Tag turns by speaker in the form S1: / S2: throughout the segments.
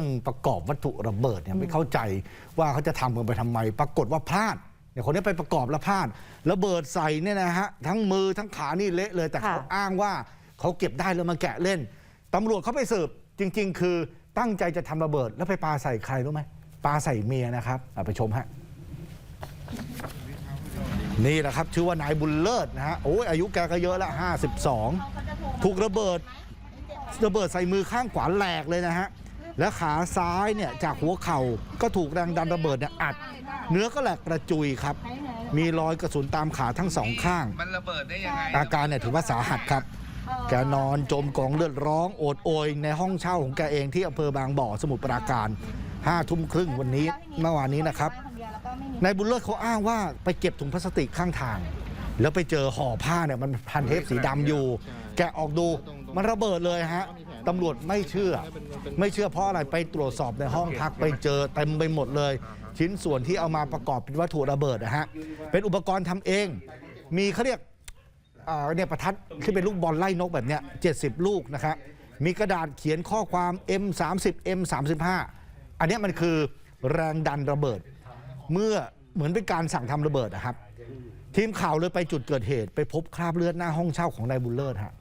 S1: รื่องประกอบวัตถุระเบิดเนี่ยไม่เข้าใจว่าเขาจะทำกันไปทำไม ปรากฏว่าพลาดเนี่ยคนนี้ไปประกอบแล้วพลาดระเบิดใส่เนี่ยนะฮะทั้งมือทั้งขานี่เละเลยแต่เขา
S2: ค่ะ
S1: อ้างว่าเขาเก็บได้แล้วมาแกะเล่นตำรวจเขาไปสืบจริง ๆ คือตั้งใจจะทำระเบิดแล้วไปปาใส่ใครรู้ไหมปาใส่เมียนะครับอะไปชมฮะนี่แหละครับ ชื่อว่านายบุญเลิศนะฮะโอ้ยอายุแกก็เยอะละ52 ถูกระเบิด ระเบิดใส่มือข้างขวาแหลกเลยนะฮะ และขาซ้ายเนี่ยจากหัวเข่าก็ถูกแรงดันระเบิดเนี่ยอัด เนื้อก็แหลกกระจุยครับ มีรอยกระสุนตามขาทั้งสองข้าง
S3: มันระเบิดได้ยังไง
S1: อาการเนี่ยถือว่าสาหัสครับ แกนอนจมกองเลือดร้องโอดโอยในห้องเช่าของแกเองที่อำเภอบางบ่อสมุทรปราการห้าทุ่มครึ่งวันนี้เมื่อวานนี้นะครับนายบุญเลิศเขาอ้างว่าไปเก็บถุงพลาสติกข้างทาง แล้วไปเจอห่อผ้าเนี่ยมันพันเทปสีดำอยู่ แกะออกดู มันระเบิดเลยฮะตำรวจไม่เชื่อ ไม่เชื่อเพราะอะไรไปตรวจสอบในห้องพักไปเจอเต็มไปหมดเลย ชิ้นส่วนที่เอามาประกอบเป็นวัตถุระเบิดนะฮะเป็นอุปกรณ์ทำเอง มีเขาเรียกอ่าเนี่ยประทัดที่เป็นลูกบอลไล่นกแบบเนี้ย70 ลูกนะครับมีกระดาษเขียนข้อความ M30 M35 อันเนี้ยมันคือแรงดันระเบิด เมื่อเหมือนเป็นการสั่งทำระเบิดนะครับ ทีมข่าวเลยไปจุดเกิดเหตุ ไปพบคราบเลือดหน้าห้องเช่าของนายบุญเลิศฮะ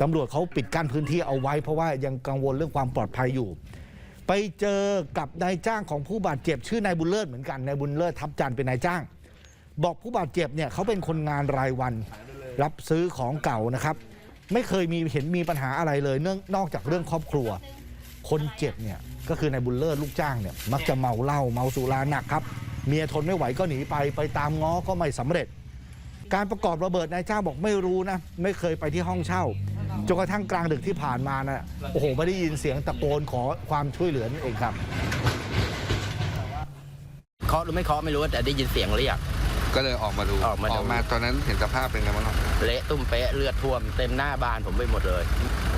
S1: ตำรวจเขาปิดกั้นพื้นที่เอาไว้เพราะว่ายังกังวลเรื่องความปลอดภัยอยู่ ไปเจอกับนายจ้างของผู้บาดเจ็บชื่อนายบุญเลิศเหมือนกันนายบุญเลิศทับจันเป็นนายจ้าง บอกผู้บาดเจ็บเนี่ยเขาเป็นคนงานรายวัน รับซื้อของเก่านะครับ ไม่เคยมีเห็นมีปัญหาอะไรเลยเนื่องนอกจากเรื่องครอบครัว คนเจ็บเนี่ยก็คือนายบุญเลิศลูกจ้างเนี่ยมักจะเมาเหล้าเมาสุราหนักครับเมียทนไม่ไหวก็หนีไปไปตามง้อก็ไม่สำเร็จ การประกอบระเบิดนายจ้างบอกไม่รู้นะไม่เคยไปที่ห้องเช่า จนกระทั่งกลางดึกที่ผ่านมานะโอ้โหไม่ได้ยินเสียงตะโกนขอความช่วยเหลือนี่เองครับ
S4: เคาะหรือไม่เคาะไม่รู้แต่ได้ยินเสียงเรียก
S3: ก็เลยออกมาดู
S4: ออกมาดู
S3: ตอนนั้นเห็นสภาพเป็นไงบ้างครับ
S4: เละตุ้มเป๊ะเลือดท่วมเต็มหน้าบ้านผมไปหมดเลย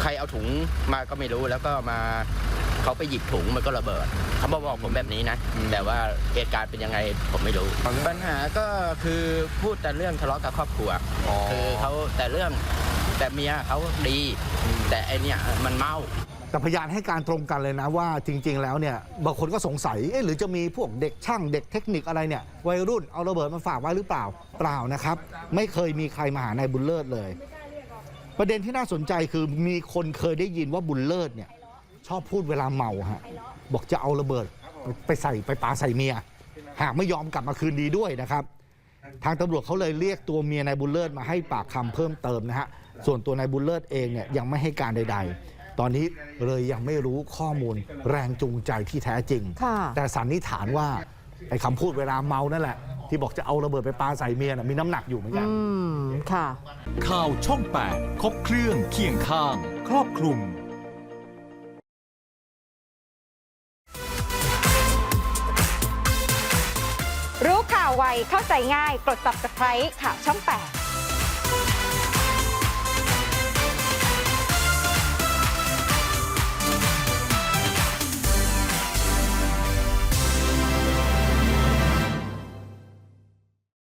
S4: ใครเอาถุงมาก็ไม่รู้แล้วก็มาเขาไปหยิบถุงมันก็ระเบิดเขามาบอกผมแบบนี้นะ
S3: อืม
S4: แต่ว่าเหตุการณ์เป็นยังไงผมไม่รู้
S3: ตอนนั้น
S4: ปัญหาก็คือพูดแต่เรื่องทะเลาะกับครอบครัว
S3: อ๋อ
S4: คือเขาแต่เรื่อง แต่เมียเขาดี แต่ไอเนี่ยมันเมา
S1: แต่พยานให้การตรงกันเลยนะว่าจริง ๆ แล้วเนี่ยบางคนก็สงสัยเอ๊ะหรือจะมีพวกเด็กช่างเด็กเทคนิคอะไรเนี่ยวัยรุ่นเอาระเบิดมาฝากไว้หรือเปล่าเปล่านะครับ ไม่เคยมีใครมาหานายบุญเลิศเลย ประเด็นที่น่าสนใจคือมีคนเคยได้ยินว่าบุญเลิศเนี่ยชอบพูดเวลาเมาฮะบอกจะเอาระเบิดไปใส่ไปปาใส่เมีย หากไม่ยอมกลับมาคืนดีด้วยนะครับ ทางตำรวจเขาเลยเรียกตัวเมียนายบุญเลิศมาให้ปากคำเพิ่มเติมนะฮะ ส่วนตัวนายบุญเลิศเองเนี่ยยังไม่ให้การใด ๆ ตอนนี้เลยยังไม่รู้ข้อมูลแรงจูงใจที่แท้จริง
S2: ค่ะ
S1: แต่สันนิษฐานว่าไอ้คำพูดเวลาเมานั่นแหละ ที่บอกจะเอาระเบิดไปปาใส่เมียน่ะมีน้ำหนักอยู่เหมือนกัน
S2: อืม ค่ะ
S5: ข่าวช่อง 8 ครบเครื่องเคียงข้าง ครอบคลุม
S6: รู้ข่าวไวเข้าใจง่าย กด subscribe ข่าวช่อง 8